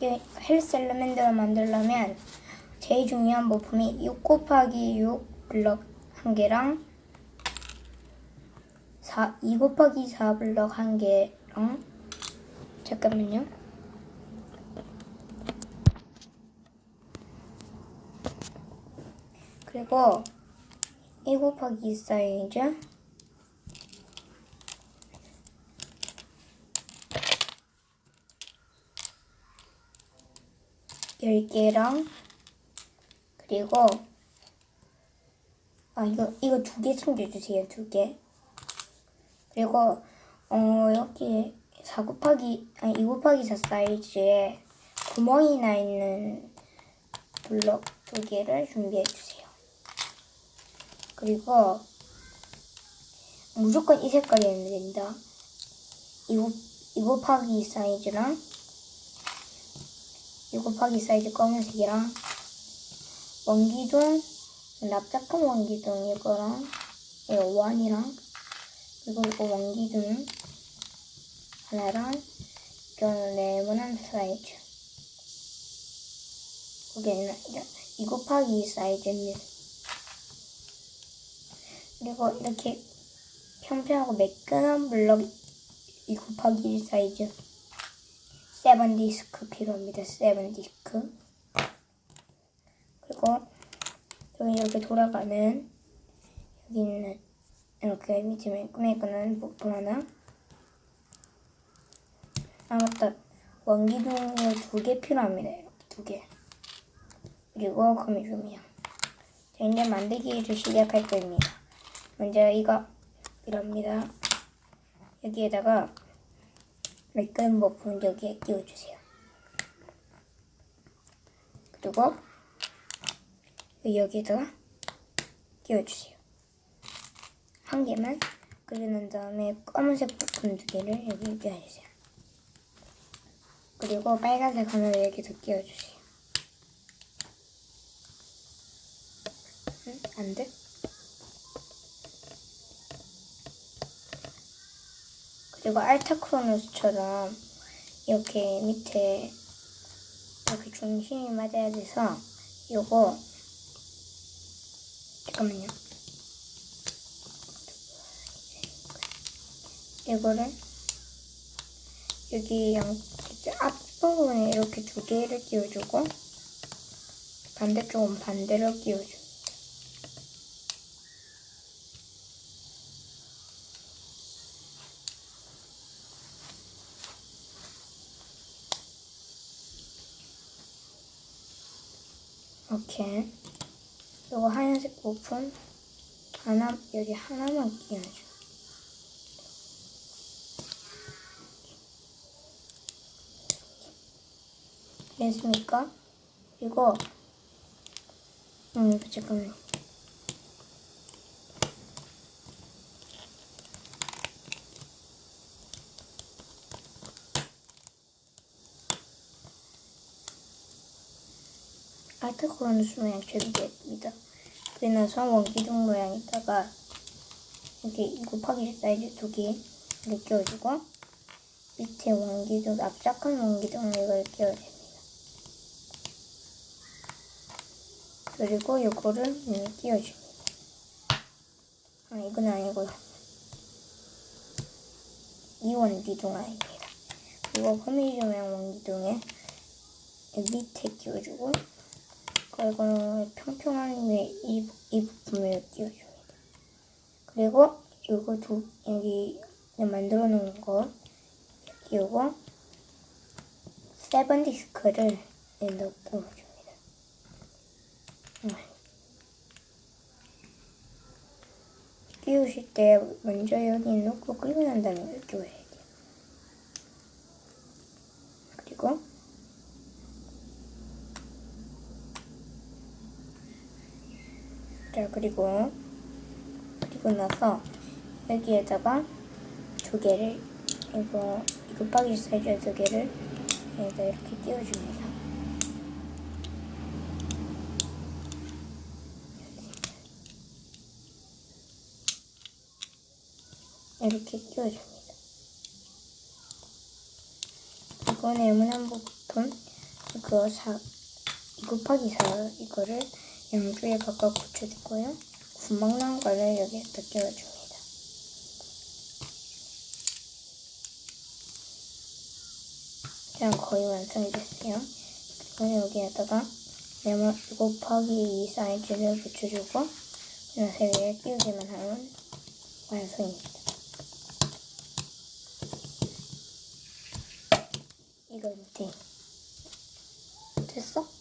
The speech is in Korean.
이 헬스 엘리멘트를 만들려면 제일 중요한 부품이 6 곱하기 6 블럭 한 개랑 4, 2 곱하기 4 블럭 한 개랑 잠깐만요. 그리고 2 곱하기 2 사이즈 10개랑 그리고 아 이거 이거 두 개 챙겨주세요 두 개. 그리고 어 여기 4 곱하기 아니 2 곱하기 4 사이즈에 구멍이 나 있는 블럭 두 개를 준비해 주세요. 그리고 무조건 이 색깔이어야 된다. 2, 곱, 2 곱하기 2 사이즈랑 2 곱하기 2 사이즈 검은색이랑 원기둥 납작한 원기둥 이거랑 이거 원이랑 그리고 이거 원기둥 하나랑 이거는 네모난 사이즈. 여기는 2 곱하기 2 사이즈입니다. 그리고 이렇게 평평하고 매끈한 블럭 2 곱하기 1 사이즈 세븐 디스크 필요합니다. 세븐 디스크 그리고 여기 이렇게 돌아가는 여기 있는 이렇게 밑에 매끈매끈한 부품 하나 아 맞다 원기둥을 두개 필요합니다. 이렇게 두 개. 그리고 거미줄이요. 자 이제 만들기를 시작할 겁니다. 먼저 이거 이럽니다. 여기에다가 매끈 부품 여기에 끼워주세요. 그리고 여기에다가 끼워주세요. 한 개만 그리는 다음에 검은색 부품 두 개를 여기 끼워주세요. 그리고 빨간색 하나를 여기서 끼워주세요. 응? 안 돼? 그리고 알타크로노스처럼 이렇게 밑에 이렇게 중심이 맞아야 돼서 요거 잠깐만요. 이거를 여기 양 앞부분에 이렇게 두 개를 끼워주고 반대쪽은 반대로 끼워줘. 이렇게 이거 하얀색 부품 하나 여기 하나만 끼워줘. 됐습니까? 그리고 음 잠깐만. 아트코로누스 모양. 그리고 나서 원기둥 모양에다가 2 곱하기 1 사이즈 두 개 이렇게 끼워주고 밑에 원기둥 납작한 원기둥 이걸 끼워줍니다. 그리고 요거를 여기 끼워줍니다. 아 이건 아니고요. 이 원기둥 아닙니다. 이거 거미줄 모양 원기둥에 밑에 끼워주고 그리고 평평한 위이 이 부분을 끼워줍니다. 그리고 이거 두 여기 만들어 놓은 거 끼우고 세븐 디스크를 넣고 줍니다. 음. 끼우실 때 먼저 여기 놓고 그리고 난 다음에 돼요. 그리고 자 그리고 그리고 나서 여기에다가 두 개를 이거 이거 빠기 사이즈 두 개를 여기다 이렇게 띄워줍니다. 이렇게 끼워줍니다. 그리고 네모난 부분 그 사, 2 곱하기 4 이거를 양쪽에 각각 붙여주고요. 구멍 난 거를 여기에다 끼워줍니다. 그냥 거의 완성이 됐어요. 그리고 여기에다가 네모 2 곱하기 2 사이즈를 붙여주고 세 위에 끼우기만 하면 완성입니다. 이거 이제 됐어?